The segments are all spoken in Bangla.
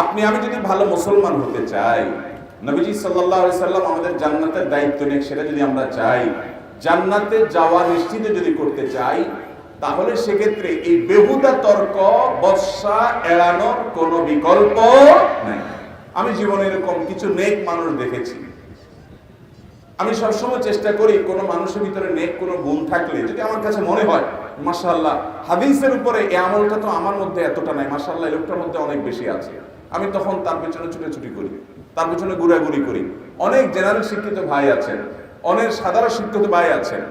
আপনি, আমি যদি ভালো মুসলমান হতে চাই, নবীজি আলাইহি সাল্লাম আমাদের জান্নাতের দায়িত্ব নেই সেটা যদি আমরা চাই, জান্নাতে যাওয়া নিশ্চিত যদি করতে চাই, তাহলে সেক্ষেত্রে এই বেহুদা তর্ক, বর্ষা এড়ানোর কোনো বিকল্প নাই। আমি জীবনে এরকম কিছু নেক মানুষ দেখেছি। আমি সবসময় চেষ্টা করি কোনো মানুষের ভিতরে নেক, কোনো গুণ থাকলে, যদি আমার কাছে মনে হয়, মাশাআল্লাহ, হাদিসের উপরে এই আমলটা তো আমার মধ্যে এতটা নাই, মাশাআল্লাহ, এই লোকটার মধ্যে অনেক বেশি আছে। আমি তখন তার পেছনে ছুটাছুটি করি, তার পেছনে ঘুরাঘুরি করি। অনেক জেনারেল শিক্ষিত ভাই আছেন, অনেক সাধারণ শিক্ষিত ভাই আছেন।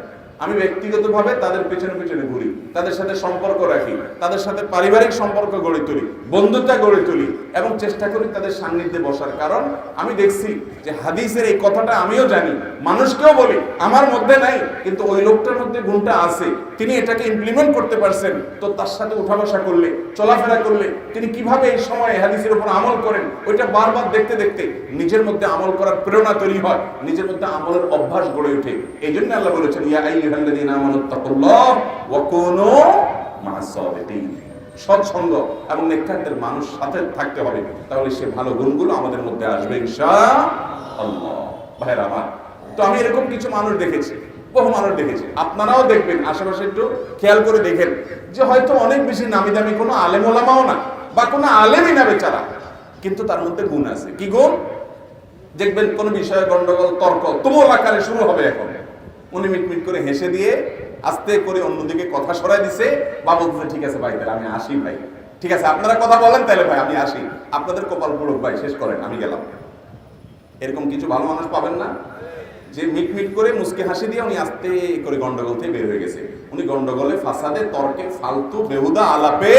আমি ব্যক্তিগতভাবে তাদের পেছনে পেছনে ঘুরি, তাদের সাথে সম্পর্ক রাখি, তাদের সাথে পারিবারিক সম্পর্ক গড়ে তুলি বন্ধুতা গড়ে তুলি এবং চেষ্টা করি তাদের সান্নিধ্যে বসার। কারণ আমি দেখছি যে হাদিসের এই কথাটা আমিও জানি, মানুষকেও বলি, আমার মধ্যে নাই, কিন্তু ওই লোকটার মধ্যে গুণটা আছে, তিনি এটাকে ইমপ্লিমেন্ট করতে পারছেন, তো তার সাথে উঠা বসা করলে, চলাফেরা করলে, তিনি কীভাবে এই সময় হাদিসের উপর আমল করেন, ওইটা বারবার দেখতে দেখতে নিজের মধ্যে আমল করার প্রেরণা তৈরি হয়, নিজের মধ্যে আমলের অভ্যাস গড়ে ওঠে। এই জন্য আল্লাহ বলেছেন, ইয়া আমানু তাকুল্লাহ ওয়া কুনু মা'আস সৎসঙ্গ এবং নেককারদের মানুষ সাথে থাকতে হবে, তাহলে সে ভালো গুণগুলো আমাদের মধ্যে আসবে ইনশাআল্লাহ। ভাইরা আমার, তো আমি এরকম কিছু মানুষ দেখেছি, বহু মানুষ দেখেছি। আপনারাও দেখবেন, আশেপাশে একটু খেয়াল করে দেখেন যে হয়তো অনেক বেশি নামি দামি কোনো আলেম ওলামাও না, বা কোনো আলেমই না বেচারা, কিন্তু তার মধ্যে গুণ আছে। কি গুণ? দেখবেন কোন বিষয়ে গন্ডগোল, তর্ক, তুমুল আকারে শুরু হবে এখন। উনি মিটমিট করে হেসে দিয়ে আস্তে করে অন্যদিকে কথা সরাই দিছে। বা বলতেছে ঠিক আছে ভাই, তাহলে আমি আসি ভাই। ঠিক আছে, আপনারা কথা বলেন তাহলে ভাই, আমি আসি। আপনাদের কপাল পুরুক ভাই, শেষ করেন, আমি গেলাম। এরকম কিছু ভালো মানুষ পাবেন না। যে মিট মিট করে মুসকে হাসি দিয়ে উনি আস্তে করে গন্ডগোল থেকে বের হয়ে গেছে। উনি গন্ডগোলে, ফাসাদে, তর্কে ফালতু, বেহুদা, আলাপে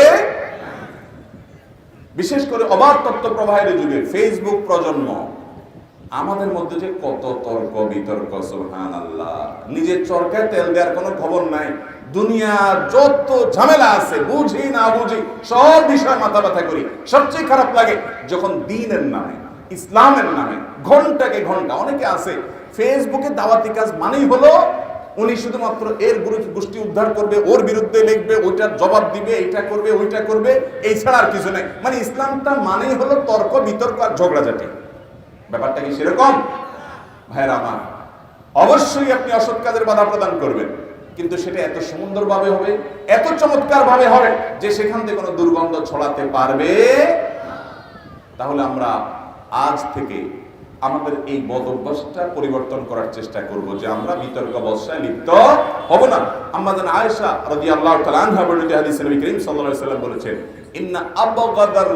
বিশেষ করে অবাধ তত্ত্ব প্রবাহের যুগে ফেসবুক প্রজন্ম আমাদের মধ্যে যে কত তর্ক, বিতর্ক সুবহান আল্লাহ নিজের চরকায় তেল দেওয়ার কোনো খবর নাই। দুনিয়ার যত ঝামেলা আছে, বুঝি না বুঝি, সব বিষয় মাথা ব্যথা করি। সবচেয়ে খারাপ লাগে যখন দিনের নামে, ইসলামের নামে, ঘন্টাকে ঘণ্টা, অনেকে আছে, ফেসবুকে দাওয়াতি কাজ মানেই হলো, উনি শুধুমাত্র এর গোষ্ঠী উদ্ধার করবে, ওর বিরুদ্ধে লিখবে ওইটার জবাব দিবে, এইটা করবে, ওইটা করবে এই ছাড়া আর কিছু নেই। মানে ইসলামটা মানেই হলো তর্ক, বিতর্ক আর ঝগড়াঝাটি। ব্যাপারটা কি সেরকম? ভাইয়ের আমার, অবশ্যই আপনি অসৎ কাজের বাধা প্রদান করবেন, কিন্তু সেটা এত সুন্দরভাবে হবে, এত চমৎকার ভাবে হবে যে সেখান থেকে কোনো দুর্গন্ধ ছড়াতে পারবে তাহলে আমরা আজ থেকে আমাদের এই বদ অভ্যাসটা পরিবর্তন করার চেষ্টা করব যে আমরা বিতর্ক বর্ষায় লিপ্ত হব না। আমাদের আয়েশা রাদিয়াল্লাহু তাআলা আনহা বলেছেন, ইন্না আবগাদার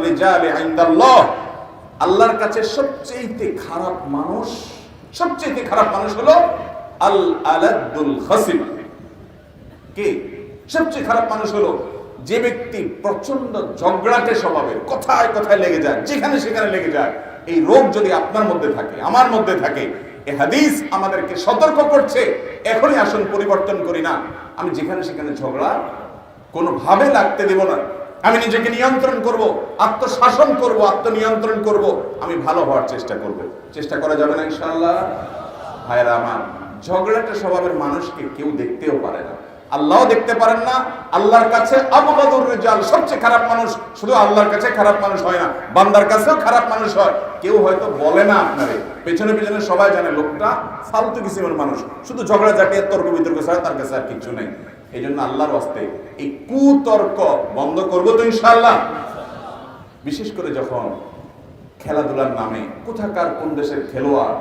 আল্লাহর কাছে সবচেয়ে খারাপ মানুষ সবচেয়ে খারাপ মানুষ হলো আল আলাদুল খাসিব কে? সবচেয়ে খারাপ মানুষ হলো যে ব্যক্তি প্রচণ্ড ঝগড়াটে স্বভাবের, কথায় কথায় লেগে যায়, যেখানে সেখানে লেগে যায়। এই রোগ যদি আপনার মধ্যে থাকে, আমার মধ্যে থাকে, এ হাদিস আমাদেরকে সতর্ক করছে, এখনই আসুন পরিবর্তন করি না। আমি যেখানে সেখানে ঝগড়া কোনোভাবে লাগতে দেব না। আমি নিজেকে নিয়ন্ত্রণ করব, আত্মশাসন করব, আত্মনিয়ন্ত্রণ করব, আমি ভালো হওয়ার চেষ্টা করব। চেষ্টা করা যাবে না ইনশাআল্লাহ? ভাইরা আমার, ঝগড়াটা স্বভাবের মানুষকে কেউ দেখতেও পারে না। আল্লাহও দেখতে পারেন না, আল্লাহর কাছে আবগাদুর রিজাল সবচেয়ে খারাপ মানুষ, শুধু আল্লাহর কাছে খারাপ মানুষ হয় না, বান্দার কাছেও খারাপ মানুষ হয়। কেউ হয়তো বলে না আপনারে, পেছনে পেছনে সবাই জানে লোকটা ফালতু কিসিমের মানুষ, শুধু ঝগড়া জাটিয়ে তর্ক বিতর্ক ছাড়া তার কাছে আর কিছু নেই। এই জন্য আল্লাহর অস্তে এই কুতর্ক বন্ধ করব তো ইনশাল্লাহ বিশেষ করে যখন খেলাধুলার নামে কোথাকার কোন দেশের খেলোয়াড়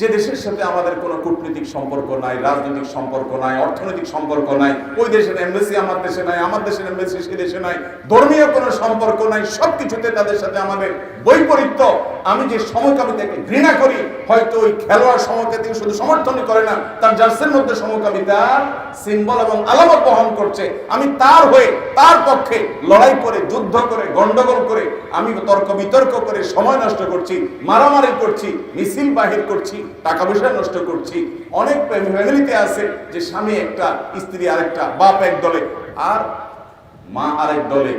যে দেশের সাথে আমাদের কোনো কূটনৈতিক সম্পর্ক নাই, রাজনৈতিক সম্পর্ক নাই, অর্থনৈতিক সম্পর্ক নাই, ওই দেশের এমবেসি আমার দেশে নাই, আমার দেশের এমবেসি সে দেশে নাই, ধর্মীয় কোনো সম্পর্ক নাই, সবকিছুতে তাদের সাথে আমাদের বৈপরীত্য। আমি যে সমকামিতাকে ঘৃণা করি, হয়তো ওই খেলোয়াড় সমকামিতা শুধু সমর্থনই করে না, তার জার্সের মধ্যে সমকামিতার সিম্বল এবং আলামত বহন করছে। আমি তার হয়ে, তার পক্ষে লড়াই করে, যুদ্ধ করে, গন্ডগোল করে, আমি তর্ক বিতর্ক করে সময় নষ্ট করছি, মারামারি করছি, মিছিল বাহির করছি টাকা পয়সা নষ্ট করছি। অনেক ফ্যামিলিতে আছে যে স্বামী একটা, স্ত্রী আরেকটা, বাপ এক দলে, আর মা আরেক দলে,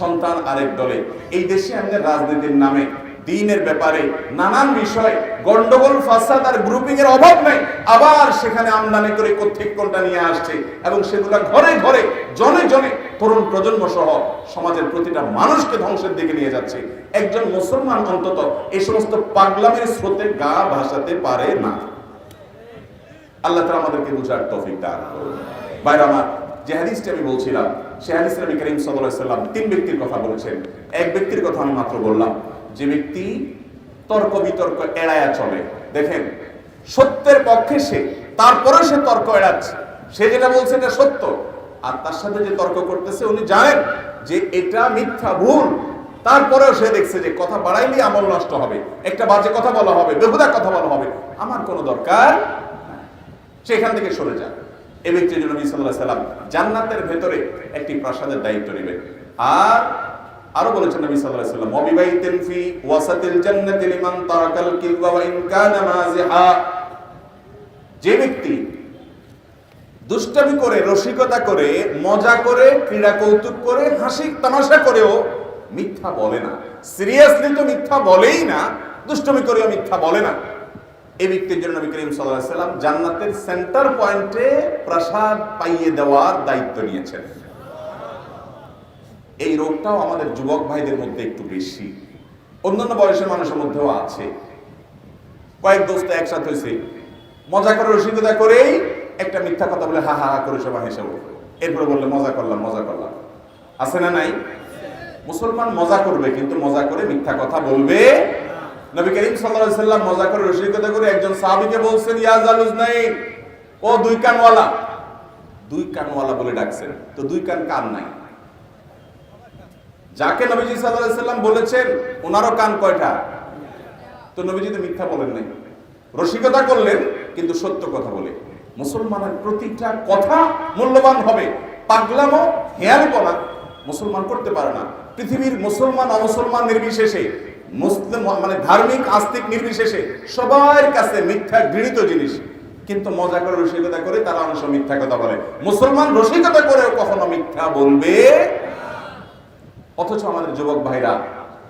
সন্তান আরেক দলে। এই দেশে আমাদের রাজনীতির নামে, দিনের ব্যাপারে নানান বিষয়, গন্ডগোল ফাসাদ আর গ্রুপিং এর অভাব নেই। আবার সেখানে আমদানি করে কোথেক কোনটা নিয়ে আসছে, এবং সেগুলা ঘরে ঘরে, জনে জনে তরুণ প্রজন্ম সহ সমাজের প্রতিটা মানুষকে ধ্বংসের দিকে নিয়ে যাচ্ছে। একজন মুসলমান অন্তত এই সমস্ত পাগলামের স্রোতে গা ভাসাতে পারে না। আল্লাহ তালা আমাদেরকে বুঝার তৌফিক দান বাইরে আমার, যে হাদিসটি আমি বলছিলাম, সে হাদিস নবী করিম সাল্লাম তিন ব্যক্তির কথা বলেছেন। এক ব্যক্তির কথা আমি মাত্র বললাম, যে ব্যক্তি তর্ক বিতর্ক এড়ায়া চলে। দেখেন, সত্যের পক্ষে সে তারপরে সে তর্ক এড়াচ্ছে। সে যেটা বলছে এটা সত্য। আর তার সাথে যে তর্ক করতেছে, উনি জানেন যে এটা মিথ্যা ভুল। তারপরেও সে দেখছে যে কথা বাড়াইলে আমল নষ্ট হবে। একটা বাজে কথা বলা হবে, বেহুদা কথা বলা হবে। আমার কোনো দরকার। সেখান থেকে সরে যান এ ব্যক্তির জন্য নবী সাল্লাল্লাহু সাল্লাম জান্নাতের ভেতরে একটি প্রাসাদের দায়িত্ব নেবেন। আর আরও বলেছেন নবী সাল্লাল্লাহু আলাইহি সাল্লাম ওয়াবিবাইতিন ফি ওয়াসাতিল জান্নাতি লিমান তারাকাল কিলবা ওয়া ইন কানা মাযিহা। যে ব্যক্তি দুষ্টামি করে, রসিকতা করে, মজা করে, ক্রীড়া কৌতুক করে, হাসি তামাশা করেও মিথ্যা বলে না। সিরিয়াসলি তো মিথ্যা বলেই না, দুষ্টমি করেও মিথ্যা বলে না। এই ব্যক্তির জন্য নবী করিম সাল্লাম জান্নাতের সেন্টার পয়েন্টে প্রাসাদ পাইয়ে দেওয়ার দায়িত্ব নিয়েছেন। এই রোগটাও আমাদের যুবক ভাইদের মধ্যে একটু বেশি। অন্যান্য বয়সের মানুষের মধ্যেও আছে। কয়েক দোস্ত একসাথে হয়েছে। মজা করে, রসিকতা করেই একটা মিথ্যা কথা বলে হা হা হা করে সবাই হেসে উঠবে। এরপরে বললে, মজা করলাম মজা করলাম। আছে না নাই? মুসলমান মজা করবে, কিন্তু মজা করে মিথ্যা কথা বলবে নবী করিম সাল্লাম মজা করে রসিকতা করে একজন সাহাবীকে বলছেন, ইয়া জালুজনাইন ও দুই কানওয়ালা। দুই কানওয়ালা বলে ডাকছেন। তো দুই কান কান নাই? যাকে নবীজি সাল্লাম বলেছেন, ওনারও কান কয়টা? তো নবীজি তো মিথ্যা বলেন নাই। রসিকতা করলেন, কিন্তু সত্য কথা বলে। মুসলমানের প্রতিটা কথা মূল্যবান হবে। পাগলামো হেয়ালিপনা মুসলমান করতে পারে না। পৃথিবীর মুসলমান, অমুসলমান নির্বিশেষে, মুসলিম মানে ধার্মিক, আস্তিক নির্বিশেষে সবার কাছে মিথ্যা গৃহীত জিনিস। কিন্তু মজা করে, রসিকতা করে, তারা অনেক মিথ্যা কথা বলে। মুসলমান রসিকতা করেও কখনো মিথ্যা বলবে অথচ আমাদের যুবক ভাইরা,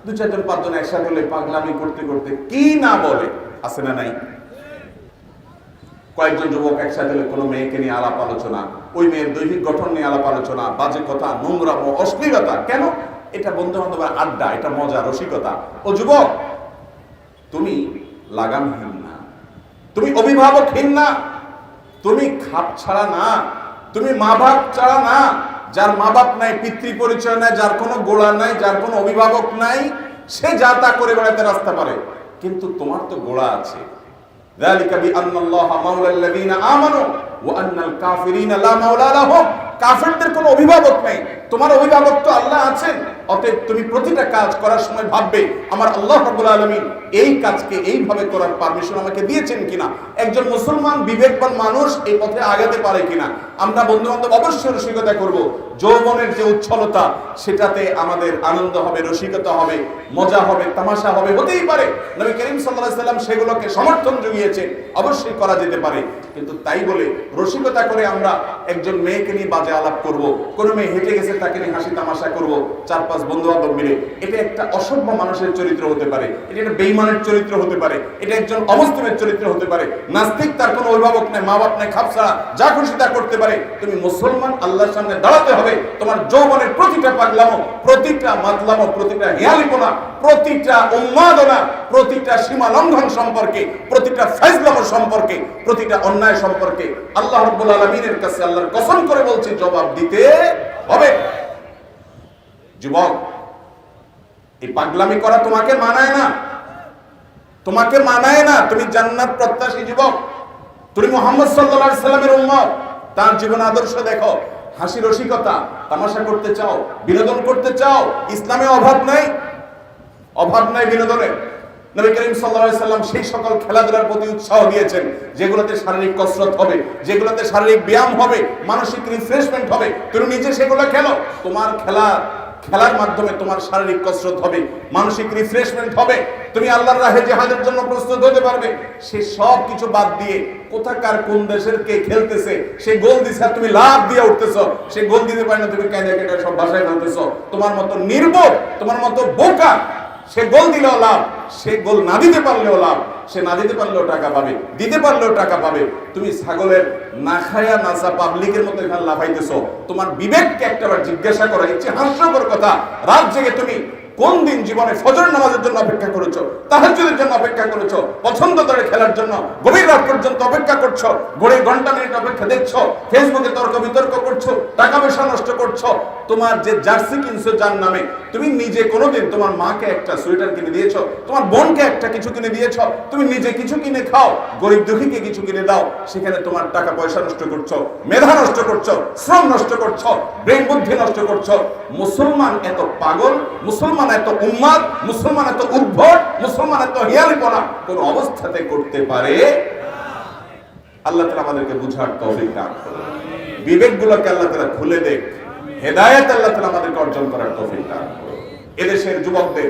দু চারজন, পাঁচজন একসাথে হলে পাগলামি করতে করতে কি না বলে? আছে না নাই? কয়েকজন যুবক একসাথে কোনো মেয়েকে নিয়ে আলাপ আলোচনা, ওই মেয়ের দৈহিক গঠন নিয়ে আলাপ আলোচনা, বাজে কথা, নোংরা ও অশ্লীলতা। কেন? এটা বন্ধু বান্ধবের আড্ডা, এটা মজা, রসিকতা। ও যুবক, তুমি লাগামহীন না। তুমি অভিভাবকহীন না। তুমি খাপ ছাড়া না। তুমি মা বাপ ছাড়া না। যার মা বাপ নাই, পিতৃ পরিচয় নাই, যার কোনো গোড়া নাই, যার কোনো অভিভাবক নাই, সে যা তা করে বেড়াতে রাস্তা পারে। কিন্তু তোমার তো গোড়া আছে। ذلك بأن الله مولى الذين آمنوا وأن الكافرين لا مولى لهم কাফেরদের কোনো অভিভাবক নেই তোমার অভিভাবক তো আল্লাহ আছেন অতএব তুমি প্রতিটা কাজ করার সময় ভাববে আমার আল্লাহ রাব্বুল আলামিন এই কাজকে এইভাবে করার পারমিশন আমাকে দিয়েছেন কিনা একজন মুসলমান বিবেকবান মানুষ এই পথে আগাতে পারে কিনা আমরা বন্ধু বান্ধব অবশ্যই রসিকতা করব যৌবনের যে উচ্ছলতা, সেটাতে আমাদের আনন্দ হবে, রসিকতা হবে, মজা হবে, তামাশা হবে, হতেই পারে। নবী করিম সাল্লাহ সাল্লাম সেগুলোকে সমর্থন জুগিয়েছেন। অবশ্যই করা যেতে পারে। কিন্তু তাই বলে রসিকতা করে আমরা একজন মেয়েকে নিয়ে বাজে আলাপ করব। কোনো মেয়ে হেঁটে গেছে, তাকে নিয়ে হাসি তামাশা করব। চার পাঁচ বন্ধু বান্ধব মিলে। এটা একটা অসভ্য মানুষের চরিত্র হতে পারে। এটা একটা বেইমানের চরিত্র হতে পারে। এটা একজন অমুসলিমের চরিত্র হতে পারে। নাস্তিক তার কোনো অভিভাবক নেই মা বাপ নেই খাপছাড়া যা খুশি তা করতে পারে। তুমি মুসলমান, আল্লাহর সামনে দাঁড়াতে হবে। তোমার যৌবনের প্রতিটা পাগলামো, প্রতিটা মাতলামো, প্রতিটা হেয়ালিপনা প্রতিটা উন্মাদনা, প্রতিটা সীমা লঙ্ঘন সম্পর্কে, প্রতিটা ফেজলামো সম্পর্কে, প্রতিটা অন্যায় সম্পর্কে আল্লাহ রাব্বুল আলামিনের কাছে আল্লাহর কসম করে বলছি, জবাব দিতে হবে। যুবক, এই পাগলামি করা তোমাকে মানায় না। তোমাকে মানায় না। তুমি জান্নাত প্রত্যাশী যুবক। তুমি মোহাম্মদ আলাইহি সাল্লামের উম্মত। তার জীবন আদর্শ দেখো। হাসি রসিকতা, তামাশা করতে চাও, বিনোদন করতে চাও, ইসলামে অভাব নাই। অভাব নাই বিনোদনের নবী করিম সাল্লাম সেই সকল খেলাধুলার প্রতি উৎসাহ দিয়েছেন, যেগুলোতে শারীরিক কসরত হবে, যেগুলোতে শারীরিক ব্যায়াম হবে, মানসিক রিফ্রেশমেন্ট হবে। তুমি নিজে সেগুলো খেলো। তোমার খেলা, খেলার মাধ্যমে তোমার শারীরিক কসরত হবে, মানসিক রিফ্রেশমেন্ট হবে। তুমি আল্লাহর রাহে জিহাদের জন্য প্রস্তুত হতে পারবে। সে সব কিছু বাদ দিয়ে কোথাকার কোন দেশের কে খেলতেছে, সে গোল দিছে আর তুমি লাভ দিয়ে উঠতেছো। সে গোল দিতে পারে না, তুমি কেঁদে কেটে সব ভাষায় বলতেছো। তোমার মতো নির্বোধ, তোমার মতো বোকা সে গোল দিলেও লাভ, সে গোল না দিতে পারলেও লাভ, সে না দিতে পারলেও টাকা পাবে, দিতে পারলেও টাকা পাবে। তুমি ছাগলের না খায়া নাচা পাবলিকের মতো এখানে লাফাইতেছো। তোমার বিবেককে একটাবার জিজ্ঞাসা করা, ইচ্ছে হাস্যকর কথা। রাত জেগে তুমি কোন দিন জীবনে ফজর নামাজের জন্য অপেক্ষা করেছ? তাহাজ্জুদের জন্য অপেক্ষা করেছ? পছন্দ করে খেলার জন্য? গভীর রাত পর্যন্ত অপেক্ষা করছ? ঘড়ির ঘণ্টা মিনিট অপেক্ষা দেখছ? ফেসবুকে তর্ক বিতর্ক করছ? টাকা পয়সা নষ্ট করছ? তোমার যে জার্সি কিনছো যার নামে, তুমি নিজে কোনোদিন তোমার মাকে একটা সোয়েটার কিনে দিয়েছ? তোমার বোনকে একটা কিছু কিনে দিয়েছ? তুমি নিজে কিছু কিনে খাও? গরিব দুঃখীকে কিছু কিনে দাও? সেখানে তোমার টাকা পয়সা নষ্ট করছ, মেধা নষ্ট করছ, শ্রম নষ্ট করছ, ব্রেন বুদ্ধি নষ্ট করছ। মুসলমান এত পাগল? মুসলমান এত উন্মাদ মুসলমান এত উদ্ভট, মুসলমান এত হিয়ালিপনা, কোন অবস্থাতে করতে পারে? আল্লাহ তালা আমাদেরকে বুঝার তৌফিক বিবেক বিবেকগুলোকে আল্লাহ তালা খুলে দেখ, হেদায়েত আল্লাহ তালা আমাদেরকে অর্জন করার তৌফিক দান এদেশের যুবকদের,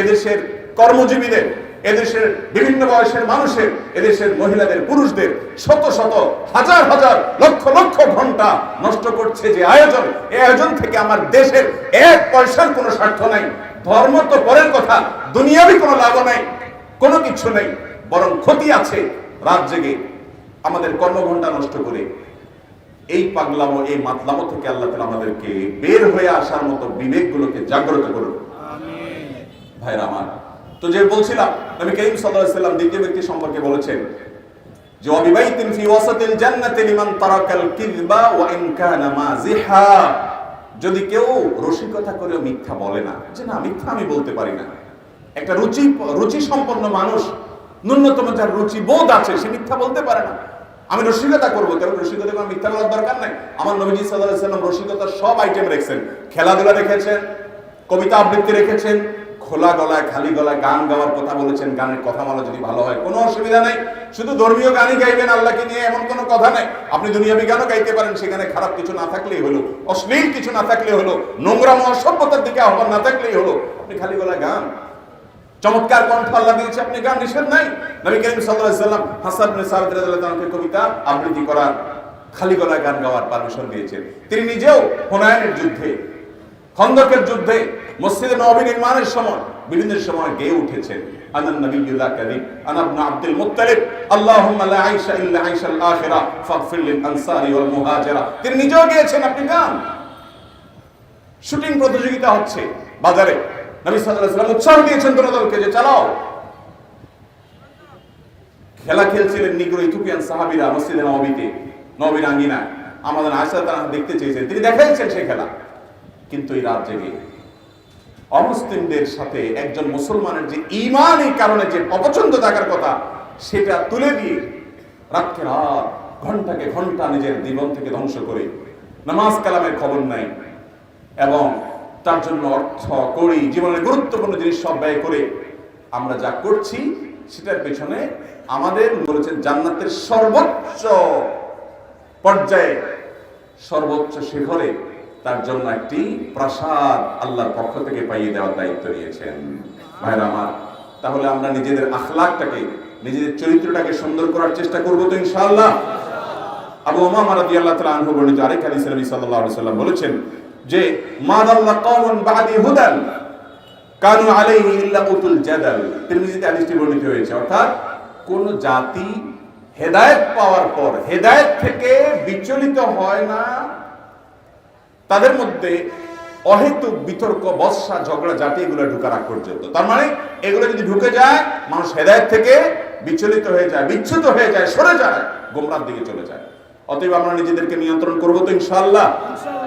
এদেশের কর্মজীবীদের এদেশের বিভিন্ন বয়সের মানুষের এদেশের মহিলাদের পুরুষদের শত শত হাজার হাজার লক্ষ লক্ষ ঘণ্টা নষ্ট করছে যে আয়োজন। এই আয়োজন থেকে আমার দেশের এক পয়সার কোনো স্বার্থ নাই। ধর্ম তো পরের কথা দুনিয়াবি কোনো লাভ নাই কোনো কিছু নেই বরং ক্ষতি আছে রাত জেগে আমাদের কর্মঘণ্টা নষ্ট করে। এই পাগলামো এই মাতলামো থেকে আল্লাহ তাআলা আমাদেরকে বের হয়ে আসার মতো বিবেকগুলোকে জাগ্রত করুন। ভাইরা আমার তো যে বলছিলাম, নবী করিম সাল্লাল্লাহু আলাইহি দ্বিতীয় ব্যক্তি সম্পর্কে বলেছেন, যে অবিবাহিতিন ফি ওয়াসাতিল জান্নাতি লিমান তারাকাল কিযবা ওয়া ইন কানা মাযিহা। যদি কেউ রসিকতা করেও মিথ্যা বলে না, যে না, মিথ্যা আমি বলতে পারি না। একটা রুচি রুচি সম্পন্ন মানুষ, ন্যূনতম যার রুচি বোধ আছে, সে মিথ্যা বলতে পারে না। আমি রসিকতা করব, কেন রসিকতা করে মিথ্যা বলার দরকার নাই? আমার নবীজি আলাইহি সাল্লাম রসিকতার সব আইটেম রেখেছেন। খেলাধুলা রেখেছেন, কবিতা আবৃত্তি রেখেছেন খোলা গলায়, খালি গলায় গান গাওয়ার কথা বলেছেন, গানের কথা মালা যদি ভালো হয়, কোনো অসুবিধা নাই। শুধু ধর্মীয় গানই গাইবেন, আল্লাহকে নিয়ে এমন কোনো কথা নাই। আপনি দুনিয়াবি গানও গাইতে পারেন, সেখানে খারাপ কিছু না থাকলেই হলো, অশ্লীল কিছু না থাকলেই হলো, নোংরা অসভ্যতার দিকে আহ্বান না থাকলেই হলো, আপনি খালি গলায় গান। চমৎকার কণ্ঠ আল্লাহ দিয়েছে, আপনি গান নিষেধ নাই। নবী করিম আলাইহি সাল্লাম হাসান ইবনে কবিতা, আবৃত্তি করার, খালি গলায় গান গাওয়ার পারমিশন দিয়েছেন। তিনি নিজেও হুনায়নের যুদ্ধে খন্দকের যুদ্ধে মসজিদে নবী নির্মাণের সময় বিভিন্ন সময় গেয়ে উঠেছেন। আনান নবিয়্যুল্লাহ কারীম আনা ইবনে আব্দুল মুত্তালিব, আল্লাহুম্মা লা আইশা ইল্লা আইশাল আখিরা, ফাগফির লিল আনসারি ওয়াল মুহাজিরা। তিনি নিজেও গিয়েছেন, আপনি গান শুটিং প্রতিযোগিতা হচ্ছে বাজারে। নবী সাল্লাল্লাহু আলাইহি সাল্লাম উৎসাহ দিয়েছেন দলকে যে চালাও। খেলা খেলছিলেন নিগ্রো ইথিওপিয়ান সাহাবীরা মসজিদে নববীতে নবীর আঙ্গিনা আমাদের আয়সা তারা দেখতে চেয়েছেন। তিনি দেখাইছেন সেই খেলা। কিন্তু এই রাত জেগে। অমুসলিমদের সাথে একজন মুসলমানের যে ইমানই কারণে যে অপছন্দ থাকার কথা, সেটা তুলে দিয়ে রাতকে রাত, ঘন্টাকে ঘণ্টা নিজের জীবন থেকে ধ্বংস করে নামাজ কালামের খবর নাই এবং তার জন্য অর্থ করি জীবনের গুরুত্বপূর্ণ জিনিস সব ব্যয় করে আমরা যা করছি, সেটার পেছনে আমাদের বলেছেন জান্নাতের সর্বোচ্চ পর্যায়ে, সর্বোচ্চ শিখরে তার জন্য একটি প্রাসাদ আল্লাহর পক্ষ থেকে পাইয়ে দেওয়ার দায়িত্ব নিয়েছেন। ভাইরা আমার, তাহলে আমরা নিজেদের আখলাকটাকে, নিজেদের চরিত্রটাকে সুন্দর করার চেষ্টা করব তো ইনশাআল্লাহ। আবু উমামা রাদিয়াল্লাহু তাআলা আনহু বর্ণিত আরেক হাদিসে নবী সাল্লাল্লাহু আলাইহি সাল্লাম বলেছেন যে মাদাল্লা কওমুন বাদি হুদান কানু আলাইহি ইল্লা উতুল জাদাল। তিরমিজিতে হাদিসটি বর্ণিত হয়েছে, অর্থাৎ কোন জাতি হেদায়েত পাওয়ার পর, হেদায়েত থেকে বিচলিত হয় না তাদের মধ্যে অহেতুক বিতর্ক বর্ষা ঝগড়া জাতি এগুলো ঢুকার আগ পর্যন্ত। তার মানে এগুলো যদি ঢুকে যায় মানুষ হেদায়েত থেকে বিচলিত হয়ে যায় বিচ্ছুত হয়ে যায় সরে যায় গোমরার দিকে চলে যায়। অতএব আমরা নিজেদেরকে নিয়ন্ত্রণ করব তো ইনশাল্লাহ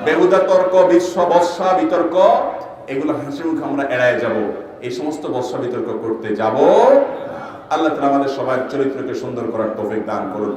বেহুদা তর্ক বিশ্ব বর্ষা বিতর্ক এগুলো হাসি মুখে আমরা এড়ায় যাব। এই সমস্ত বর্ষা বিতর্ক করতে যাব। আল্লাহ তাআলা আমাদের সবার চরিত্রকে সুন্দর করার তৌফিক দান করুন।